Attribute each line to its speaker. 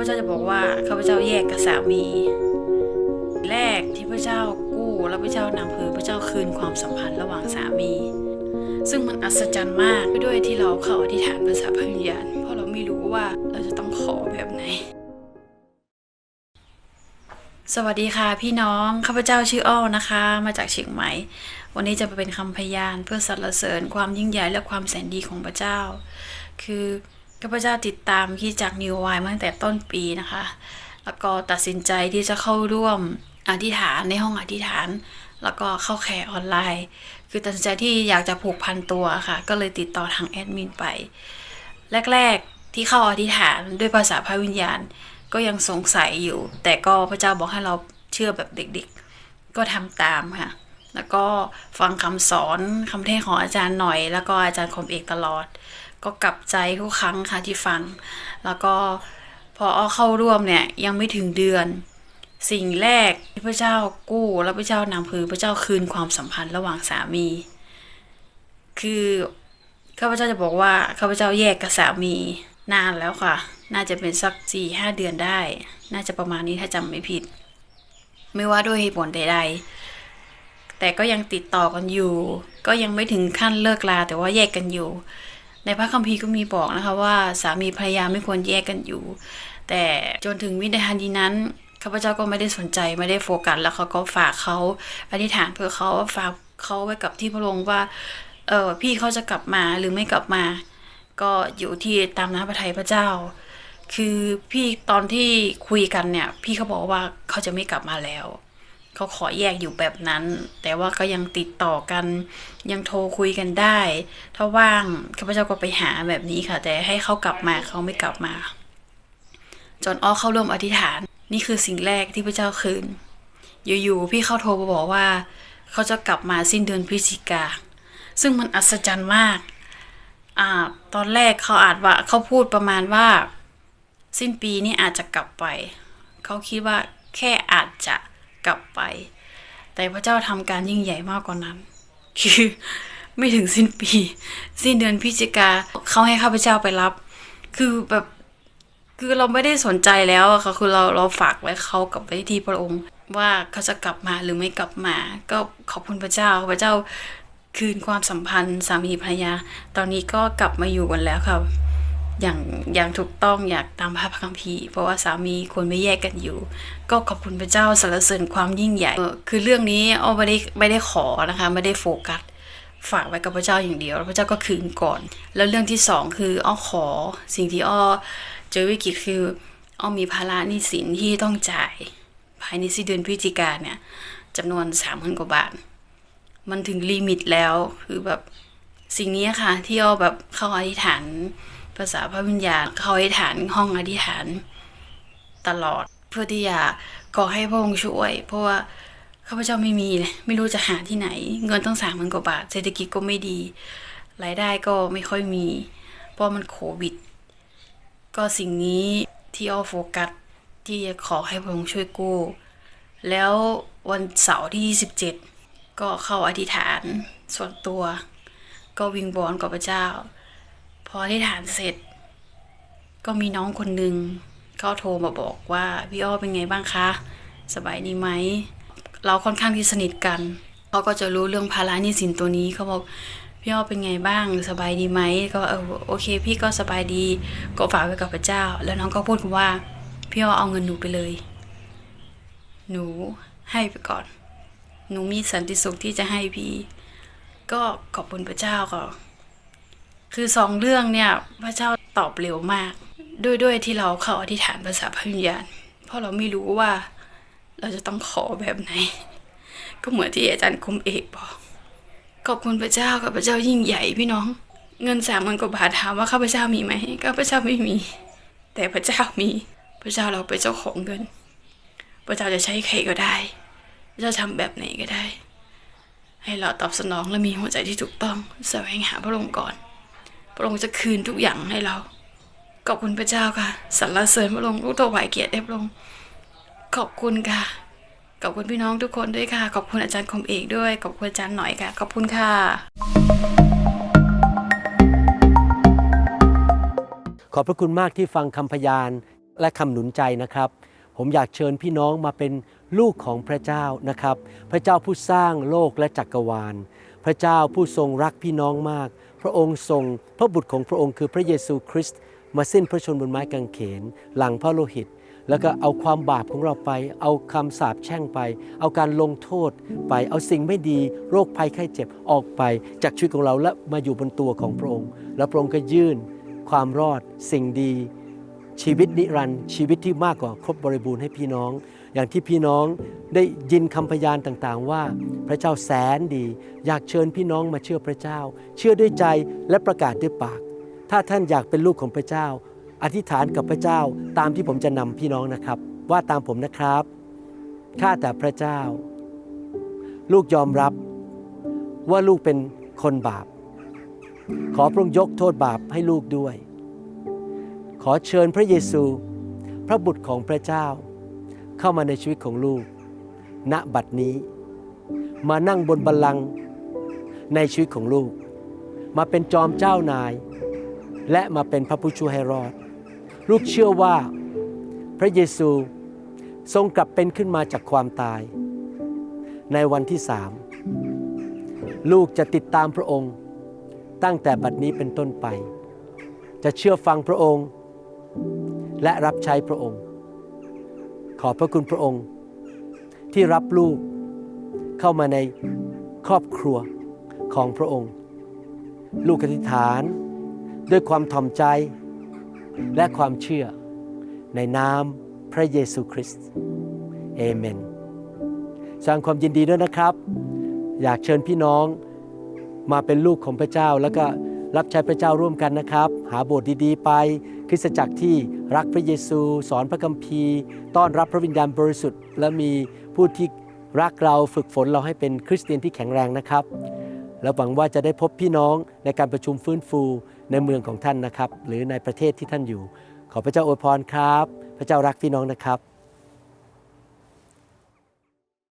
Speaker 1: พเจ้าจะบอกว่าข้าพเจ้าแยกกับสามี แรกที่พระเจ้ากู้แล้วพระเจ้านำคือพระเจ้าคืนความสัมพันธ์ระหว่างสามี ซึ่งมันอัศจรรย์มากด้วยที่เราเข้าอธิษฐานภาษาพระวิญญาณเพราะเราไม่รู้ว่าเราจะต้องขอแบบไหน สวัสดีค่ะพี่น้องข้าพเจ้าชื่ออ้อนะคะ มาจากเชียงใหม่ วันนี้จะไปเป็นคำพยานเพื่อสรรเสริญความยิ่งใหญ่และความแสนดีของพระเจ้า คือ ข้าพเจ้าติดตามที่จากนิวไวมาตั้งแต่ต้นปีนะคะ แล้วก็ตัดสินใจที่จะเข้าร่วมอธิษฐานในห้องอธิษฐาน แล้วก็เข้าแคร์ออนไลน์ คือตัดสินใจที่อยากจะผูกพันตัวค่ะ ก็เลยติดต่อทางแอดมินไป แรก ๆที่เข้าอธิษฐานด้วยภาษาพระวิญญาณ ก็ยังสงสัยอยู่ แต่ก็พระเจ้าบอกให้เราเชื่อแบบเด็กๆ ก็ทำตามค่ะ แล้วก็ฟังคำสอนคำเทศของอาจารย์หน่อย แล้วก็อาจารย์คมเอกตลอด ก็กลับใจทุกครั้งค่ะที่ฟัง แล้วก็พออ้อเข้าร่วมเนี่ยยังไม่ถึงเดือน สิ่งแรกที่พระเจ้ากู้แล้วพระเจ้านำคือพระเจ้าคืนความสัมพันธ์ระหว่างสามี คือข้าพเจ้าจะบอกว่าข้าพเจ้าแยกกับสามีนานแล้วค่ะ น่าจะเป็นสักสี่ห้าเดือนได้ น่าจะประมาณนี้ถ้าจำไม่ผิด ไม่ว่าด้วยเหตุผลใด ๆ แต่ก็ยังติดต่อกันอยู่ ก็ยังไม่ถึงขั้นเลิกลาแต่ว่าแยกกันอยู่ ในพระคัมภีร์ก็มีบอกนะคะว่าสามีภรรยาไม่ควรแยกกันอยู่ แต่จนถึงวินาทีนั้นข้าพเจ้าก็ไม่ได้สนใจไม่ได้โฟกัสแล้วเขาก็ฝากเขาอธิษฐานเพื่อเขาฝากเขาไว้กับที่พระองค์ว่าเออพี่เขาจะกลับมาหรือไม่กลับมา ก็อยู่ที่ตามน้ำพระทัยพระเจ้า คือพี่ตอนที่คุยกันเนี่ย พี่เขาบอกว่าเขาจะไม่กลับมาแล้ว เขาขอแยกอยู่แบบนั้น แต่ว่าก็ยังติดต่อกัน ยังโทรคุยกันได้ ถ้าว่างข้าพเจ้าก็ไปหาแบบนี้ค่ะ แต่ให้เขากลับมาเขาไม่กลับมา จนอ้อเข้าร่วมอธิษฐาน นี่คือสิ่งแรกที่พระเจ้าคืน อยู่ๆพี่เข้าโทรมาบอกว่า เขาจะกลับมาสิ้นเดือนพฤศจิกา ซึ่งมันอัศจรรย์มากอ่าตอนแรกเขาอาจว่าเขาพูดประมาณว่า สิ้นปีนี้อาจจะกลับไป เขาคิดว่าแค่อาจจะ กลับไป แต่พระเจ้าทำการยิ่งใหญ่มากกว่านั้น คือไม่ถึงสิ้นปี สิ้นเดือนพฤศจิกาเขาให้ข้าพเจ้าไปรับ คือแบบคือเราไม่ได้สนใจแล้วอะค่ะคือเราเราฝากไว้เขากับไว้ที่พระองค์ ว่าเขาจะกลับมาหรือไม่กลับมา ก็ขอบคุณพระเจ้าพระเจ้าคืนความสัมพันธ์สามีภรรยา ตอนนี้ก็กลับมาอยู่กันแล้วค่ะ อย่างอย่างถูกต้องอยากตามพระคัมภีร์เพราะว่าสามีควรไม่แยกกันอยู่ ก็ขอบคุณพระเจ้าสรรเสริญความยิ่งใหญ่คือเรื่องนี้อ้อไม่ได้ไม่ได้ขอนะคะไม่ได้โฟกัสฝากไว้กับพระเจ้าอย่างเดียวแล้วพระเจ้าก็คืนก่อน แล้วเรื่องที่สองคืออ้อขอสิ่งที่อ้อเจอวิกฤตคืออ้อมีภาระหนี้สินที่ต้องจ่าย ภายในสิ้นเดือนพฤศจิกาเนี่ยจำนวนสามพันกว่าบาท มันถึงลิมิตแล้วคือแบบสิ่งนี้ค่ะที่อ้อแบบเข้าอธิษฐาน ภาษาพระวิญญาณเข้าอธิษฐานห้องอธิษฐานตลอด เพื่อที่จะขอให้พระองค์ช่วย เพราะว่าข้าพเจ้าไม่มีเลยไม่รู้จะหาที่ไหน เงินต้องสามพันกว่าบาท เศรษฐกิจก็ไม่ดี รายได้ก็ไม่ค่อยมี เพราะมันโควิด ก็สิ่งนี้ที่อ้อโฟกัสที่จะขอให้พระองค์ช่วยกู้ แล้ววันเสาร์ที่ 27 ก็เข้าอธิษฐานส่วนตัว ก็วิงบอนกับพระเจ้า พออธิษฐานเสร็จ ก็มีน้องคนหนึ่งเขาโทรมาบอกว่าพี่อ้อเป็นไงบ้างคะ สบายดีไหม เราค่อนข้างที่สนิทกันเขาก็จะรู้เรื่องภาระหนี้สินตัวนี้เขาบอกพี่อ้อเป็นไงบ้างสบายดีไหมก็เออโอเค พี่ก็สบายดีก็ฝากไว้กับพระเจ้า แล้วน้องก็พูดว่าพี่อ้อเอาเงินหนูไปเลย หนูให้ไปก่อน หนูมีสันติสุขที่จะให้พี่ ก็ขอบคุณพระเจ้าก็ คือสองเรื่องเนี่ยพระเจ้าตอบเร็วมาก ด้วยด้วยที่เราเข้าอธิษฐานภาษาพระวิญญาณ เพราะเราไม่รู้ว่าเราจะต้องขอแบบไหน ก็เหมือนที่อาจารย์คมเอกบอกขอบคุณพระเจ้ากับพระเจ้ายิ่งใหญ่พี่น้อง เงินสามหมื่นกว่าบาทถามว่าข้าพเจ้ามีไหมข้าพเจ้าไม่มี แต่พระเจ้ามี พระเจ้าเราเป็นเจ้าของเงิน พระเจ้าจะใช้ใครก็ได้พระเจ้าทำแบบไหนก็ได้ ให้เราตอบสนองและมีหัวใจที่ถูกต้องแสวงหาพระองค์ก่อน ระองค์จะคืนทุกอย่างให้เรา ขอบคุณพระเจ้าค่ะสรรเสริญพระองค์ลูกถวายเกียรติแด่พระองค์ขอบคุณค่ะ ขอบคุณพี่น้องทุกคนด้วยค่ะ ขอบคุณอาจารย์คมเอกด้วย ขอบคุณอาจารย์หน่อยค่ะ ขอบคุณค่ะ
Speaker 2: ขอบพระคุณมากที่ฟังคำพยานและคำหนุนใจนะครับ ผมอยากเชิญพี่น้องมาเป็นลูกของพระเจ้านะครับ พระเจ้าผู้สร้างโลกและจักรวาล พระเจ้าผู้ทรงรักพี่น้องมาก พระองค์ทรงพระบุตรของพระองค์คือพระเยซูคริสต์มาสิ้นพระชนม์บนไม้กางเขน หลังพระโลหิต แล้วก็เอาความบาปของเราไป เอาคำสาปแช่งไป เอาการลงโทษไป เอาสิ่งไม่ดี โรคภัยไข้เจ็บออกไป จากชีวิตของเราและมาอยู่บนตัวของพระองค์ แล้วพระองค์ก็ยื่นความรอดสิ่งดี ชีวิตนิรันดร์ชีวิตที่มากกว่าครบบริบูรณ์ให้พี่น้อง อย่างที่พี่น้องได้ยินคำพยานต่างๆ ว่าพระเจ้าแสนดี อยากเชิญพี่น้องมาเชื่อพระเจ้า เชื่อด้วยใจและประกาศด้วยปาก ถ้าท่านอยากเป็นลูกของพระเจ้า อธิษฐานกับพระเจ้าตามที่ผมจะนำพี่น้องนะครับ ว่าตามผมนะครับข้าแต่พระเจ้า ลูกยอมรับว่าลูกเป็นคนบาป ขอพระองค์ยกโทษบาปให้ลูกด้วย ขอเชิญพระเยซู พระบุตรของพระเจ้า เข้ามาในชีวิตของลูก ณบัดนี้ มานั่งบนบัลลังก์ในชีวิตของลูก มาเป็นจอมเจ้านาย และมาเป็นพระผู้ช่วยให้รอด ลูกเชื่อว่าพระเยซูทรงกลับเป็นขึ้นมาจากความตาย ในวันที่สามลูกจะติดตามพระองค์ตั้งแต่บัดนี้เป็นต้นไป จะเชื่อฟังพระองค์ และรับใช้พระองค์ ขอบพระคุณพระองค์ ที่รับลูกเข้ามาในครอบครัวของพระองค์ ลูกอธิษฐานด้วยความถ่อมใจและความเชื่อในนามพระเยซูคริสต์เอเมนแสดงความยินดีด้วยนะครับ อยากเชิญพี่น้องมาเป็นลูกของพระเจ้าแล้วก็รับใช้พระเจ้าร่วมกันนะครับ หาโบสถ์ดีๆ ไปคริสตจักรที่ รักพระเยซู สอนพระคัมภีร์ ต้อนรับพระวิญญาณบริสุทธิ์ และมีผู้ที่รักเราฝึกฝนเราให้เป็นคริสเตียนที่แข็งแรงนะครับ และหวังว่าจะได้พบพี่น้องในการประชุมฟื้นฟูในเมืองของท่านนะครับ หรือในประเทศที่ท่านอยู่ ขอพระเจ้าอวยพรครับ พระเจ้ารักพี่น้องนะครับ